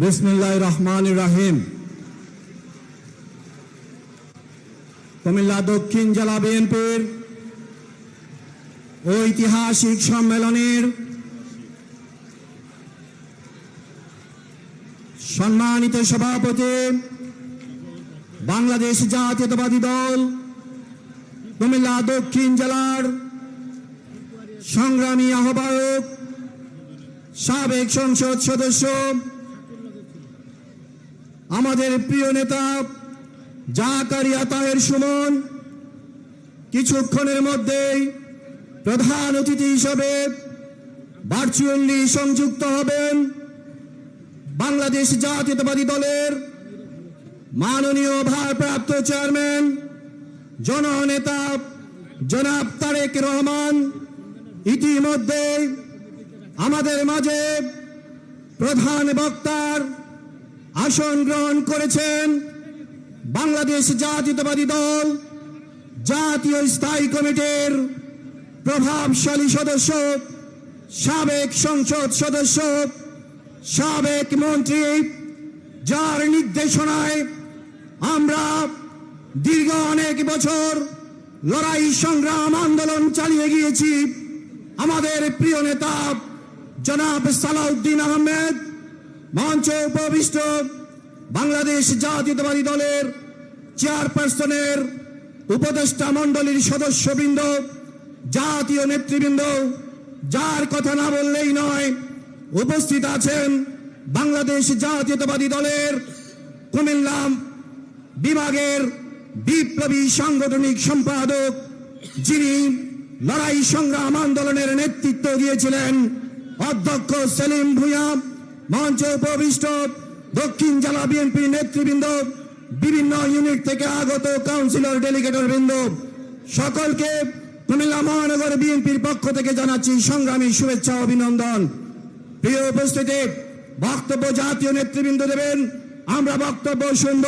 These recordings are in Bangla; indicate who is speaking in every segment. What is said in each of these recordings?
Speaker 1: বিসমিল্লাহ রহমান রাহিম কুমিল্লা দক্ষিণ জেলা বিএনপির ঐতিহাসিক সম্মেলনের সম্মানিত সভাপতি, বাংলাদেশ জাতীয়তাবাদী দল কুমিল্লা দক্ষিণ জেলার সংগ্রামী আহ্বায়ক, সাবেক সংসদ সদস্য আমাদের প্রিয় নেতা জাকারিয়া তাহের সুমন কিছুক্ষণের মধ্যেই প্রধান অতিথি হিসেবে ভার্চুয়ালি সংযুক্ত হবেন বাংলাদেশ জাতীয়তাবাদী দলের মাননীয় ভারপ্রাপ্ত চেয়ারম্যান, জননেতা জনাব তারেক রহমান। ইতিমধ্যে আমাদের মাঝে প্রধান বক্তার আসন গ্রহণ করেছেন বাংলাদেশ জাতীয়তাবাদী দল, জাতীয় স্থায়ী কমিটির প্রভাবশালী সদস্য, সাবেক সংসদ সদস্য, সাবেক মন্ত্রী, যার নির্দেশনায় আমরা দীর্ঘ অনেক বছর লড়াই সংগ্রাম আন্দোলন চালিয়ে গিয়েছি। আমাদের প্রিয় নেতা জনাব সালাউদ্দিন আহমেদ মঞ্চ উপবিষ্ট বাংলাদেশ জাতীয়তাবাদী দলের চেয়ারপারসনের উপদেষ্টা মণ্ডলীর সদস্যবৃন্দ, জাতীয় নেতৃবৃন্দ, যার কথা না বললেই নয়, উপস্থিত আছেন বাংলাদেশ জাতীয়তাবাদী দলের কুমিল্লা বিভাগের বিপ্লবী সাংগঠনিক সম্পাদক, যিনি লড়াই সংগ্রাম আন্দোলনের নেতৃত্ব দিয়েছিলেন, অধ্যক্ষ সেলিম ভূঁইয়া। মঞ্চ উপবিষ্ট দক্ষিণ জেলা বিএনপি নেতৃবৃন্দ, বিভিন্ন ইউনিট থেকে আগত কাউন্সিলর ডেলিগেটর বৃন্দ, সকলকে কুমিল্লা মহানগর বিএনপির পক্ষ থেকে জানাচ্ছি সংগ্রামী শুভেচ্ছা, অভিনন্দন। প্রিয় উপস্থিতি, বক্তব্য জাতীয় নেতৃবৃন্দ দেবেন, আমরা বক্তব্য শুনব।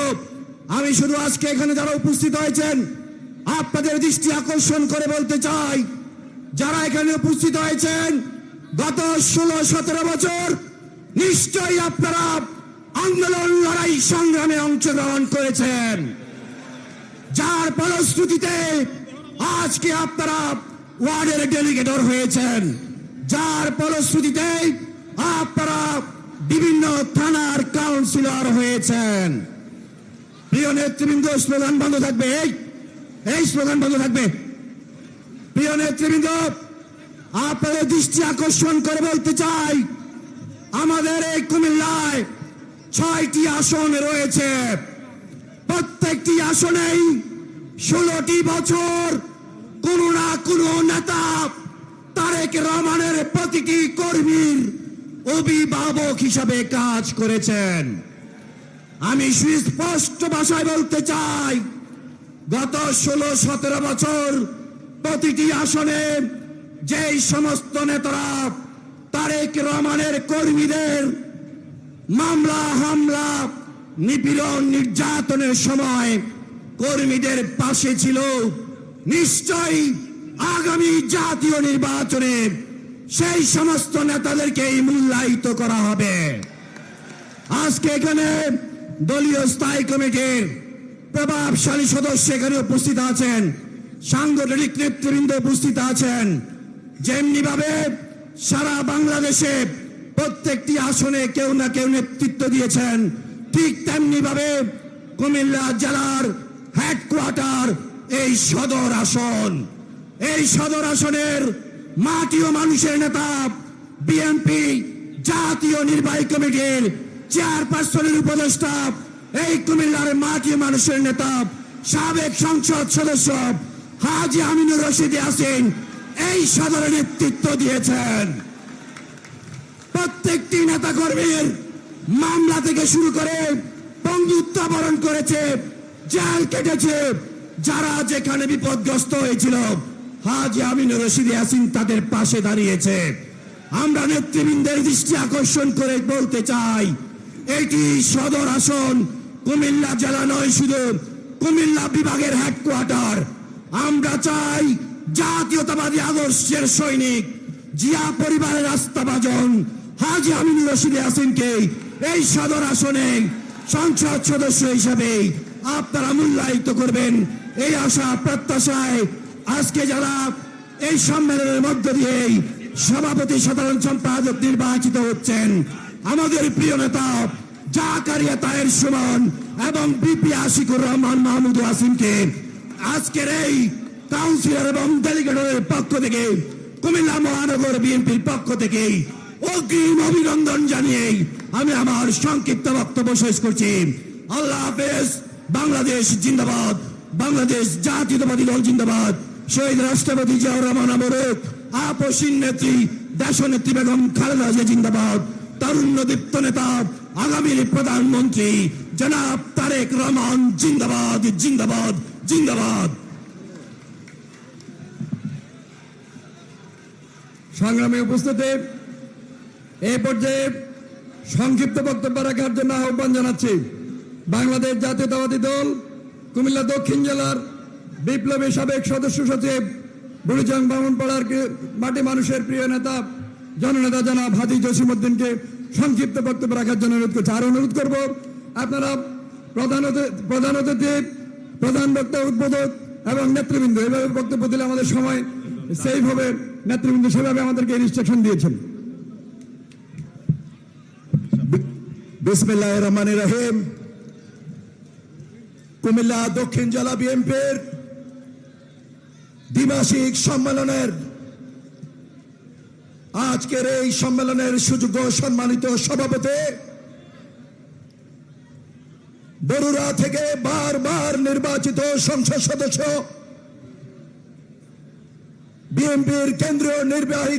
Speaker 1: আমি শুধু আজকে এখানে যারা উপস্থিত হয়েছেন, আপনাদের দৃষ্টি আকর্ষণ করে বলতে চাই, যারা এখানে উপস্থিত হয়েছেন, গত ষোলো সতেরো বছর নিশ্চয়ই আপনারা আন্দোলন লড়াই সংগ্রামে অংশগ্রহণ করেছেন। যার ফলশ্রুতিতে আজকে আপনারা ওয়ার্ডের ডেলিগেটর হয়েছেন। যার ফলশ্রুতিতে আপনারা বিভিন্ন থানার কাউন্সিলর হয়েছেন। প্রিয় নেতৃবৃন্দ, স্লোগান বন্ধ থাকবে। এই স্লোগান বন্ধ থাকবে। প্রিয় নেতৃবৃন্দ, আপনাদের দৃষ্টি আকর্ষণ করে বলতে চাই আমাদের এই কুমিল্লায় ছয়টি আসন রয়েছে। প্রত্যেকটি আসনেই ষোলোটি বছর কোন না কোন নেতা তারেক রহমানের প্রতিটি কর্মীর অভিভাবক হিসাবে কাজ করেছেন। আমি সুস্পষ্ট ভাষায় বলতে চাই, গত ষোলো সতেরো বছর প্রতিটি আসনে যেই সমস্ত নেতারা তারেক রহমানের কর্মীদের মামলা, হামলা, নিপীড়ন, নির্যাতনের সময় কর্মীদের পাশে ছিল নিশ্চয়ই আগামী জাতীয় নির্বাচনে সেই সমস্ত নেতাদেরকেই মূল্যায়িত করা হবে। আজকে এখানে দলীয় স্থায়ী কমিটির প্রভাবশালী সদস্য এখানে উপস্থিত আছেন, সাংগঠনিক নেতৃবৃন্দ উপস্থিত আছেন। যেমনি ভাবে সারা বাংলাদেশে প্রত্যেকটি আসনে কেউ না কেউ নেতৃত্ব দিয়েছেন। ঠিক তেমনি ভাবে কুমিল্লা জেলার হেডকোয়ার্টার এই সদর আসন। এই সদর আসনের মাটি ও মানুষের নেতা বিএনপি জাতীয় নির্বাহী কমিটির চেয়ারপারসনের উপদেষ্টা। এই কুমিল্লার মাটি মানুষের নেতা, সাবেক সংসদ সদস্য হাজি আমিনুর রশিদ আসেন। এই সদরে নেতৃত্ব দিয়েছেন। প্রত্যেকটি নেতা কর্মীর মামলা থেকে শুরু করে বরণ করেছে, জেল কেটেছে, যারা যেখানে বিপদগ্রস্ত হয়েছিল, হাজি আমিনুর রশিদ ইয়াসিন তাদের পাশে দাঁড়িয়েছে। আমরা নেতৃবৃন্দের দৃষ্টি আকর্ষণ করে বলতে চাই, এটি সদর আসন কুমিল্লা জেলা নয় শুধু, কুমিল্লা বিভাগের হেডকোয়ার্টার আমরা চাই জাতীয়তাবাদী আদর্শের সৈনিক, জিয়া পরিবারের হাজি আমিনুর রশিদ এই সদর আসনে সংসদ সদস্য আপনারা মূল্যায়িত করবেন। এই আশা প্রত্যাশায় আজকে যারা এই সম্মেলনের মধ্য দিয়ে সভাপতি সাধারণ সম্পাদক নির্বাচিত হচ্ছেন, আমাদের প্রিয় নেতা জাকারিয়া তায়ের সুমন এবং বিপি আশিকুর রহমান মাহমুদ আসিমকে আজকের এই কাউন্সিলর এবং ডেলিগেটরের পক্ষ থেকে কুমিল্লা মহানগর বিএনপির পক্ষ থেকে অগ্রিম অভিনন্দন জানিয়ে আমি আমার সংক্ষিপ্ত বক্তব্য শেষ করছি। আল্লাহ হাফেজ, বাংলাদেশ জিন্দাবাদ, বাংলাদেশ জাতীয়তাবাদী দল জিন্দাবাদ। শহীদ রাষ্ট্রপতি জিয়াউর রহমান আমরক আপসীন নেত্রী দেশ নেত্রী বেগম খালেদা জিয়া জিন্দাবাদ। তারুণ্য দীপ্ত নেতা, আগামীর প্রধানমন্ত্রী জনাব তারেক রহমান জিন্দাবাদ জিন্দাবাদ জিন্দাবাদ।
Speaker 2: সংগ্রামে উপস্থিতি। এই পর্যায়ে সংক্ষিপ্ত বক্তব্য রাখার জন্য আহ্বান জানাচ্ছি বাংলাদেশ জাতীয়তাবাদী দল, কুমিল্লা দক্ষিণ জেলার বিপ্লবী সাবেক সদস্য সচিব, বুড়িচং বামনপাড়ার মাটি মানুষের প্রিয় নেতা, জননেতা জনাব হাজি জসিমুদ্দিনকে সংক্ষিপ্ত বক্তব্য রাখার জন্য অনুরোধ করছি। আর অনুরোধ করব, আপনারা প্রধান প্রধান অতিথি, প্রধান বক্তা উদ্বোধক এবং নেতৃবৃন্দ, এভাবে বক্তব্য দিলে আমাদের সময় সেইভাবে নেতৃবৃন্দ সেভাবে আমাদেরকে ইনস্ট্রাকশন দিয়েছেন।
Speaker 1: বিসমিল্লাহ রহমান রহিম। কুমিল্লা দক্ষিণ জেলা বিএনপির দ্বিমাসিক সম্মেলনের আজকের এই সম্মেলনের সুযোগ্য সম্মানিত সভাপতি বরুড়া থেকে বারবার নির্বাচিত সংসদ সদস্য বিএনপির কেন্দ্রীয় নির্বাহী